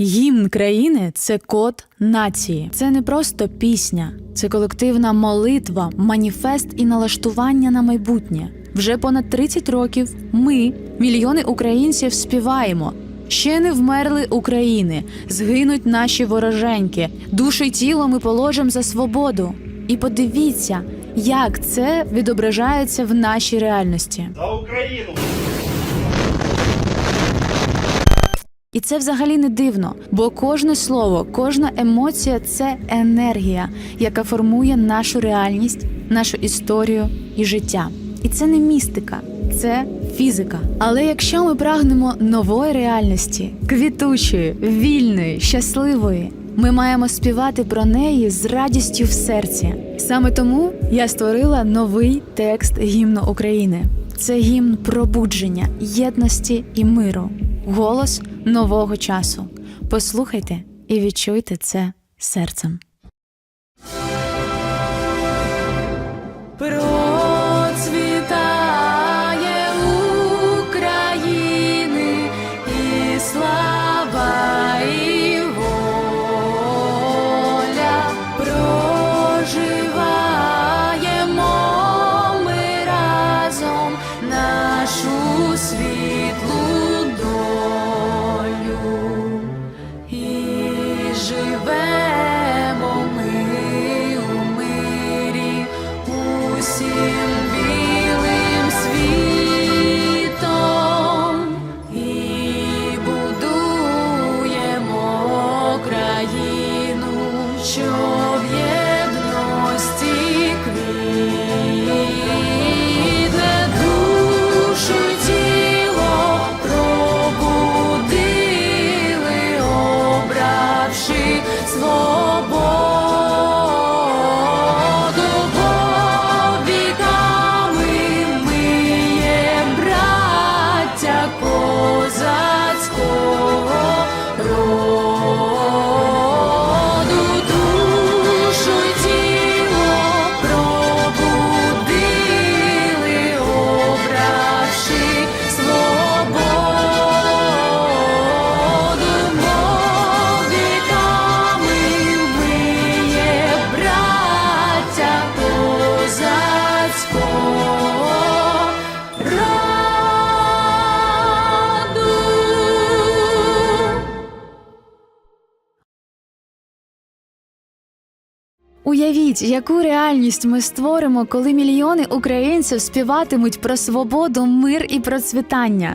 Гімн країни це код нації. Це не просто пісня, це колективна молитва, маніфест і налаштування на майбутнє. Вже понад 30 років ми, мільйони українців, співаємо. Ще не вмерли України, згинуть наші вороженьки, душі й тіло ми положимо за свободу. І подивіться, як це відображається в нашій реальності. За Україну! І це взагалі не дивно, бо кожне слово, кожна емоція це енергія, яка формує нашу реальність, нашу історію і життя. І це не містика, це фізика. Але якщо ми прагнемо нової реальності, квітучої, вільної, щасливої, ми маємо співати про неї з радістю в серці. Саме тому я створила новий текст гімну України. Це гімн пробудження, єдності і миру, голос нового часу. Послухайте і відчуйте це серцем. Обравши свободу, Уявіть, яку реальність ми створимо, коли мільйони українців співатимуть про свободу, мир і процвітання.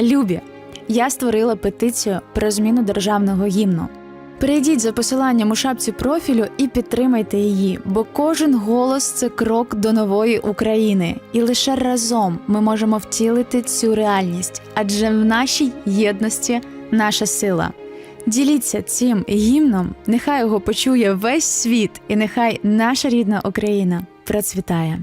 Любі, я створила петицію про зміну державного гімну. Перейдіть за посиланням у шапці профілю і підтримайте її, бо кожен голос це крок до нової України, і лише разом ми можемо втілити цю реальність, адже в нашій єдності наша сила. Діліться цим гімном, нехай його почує весь світ, і нехай наша рідна Україна процвітає.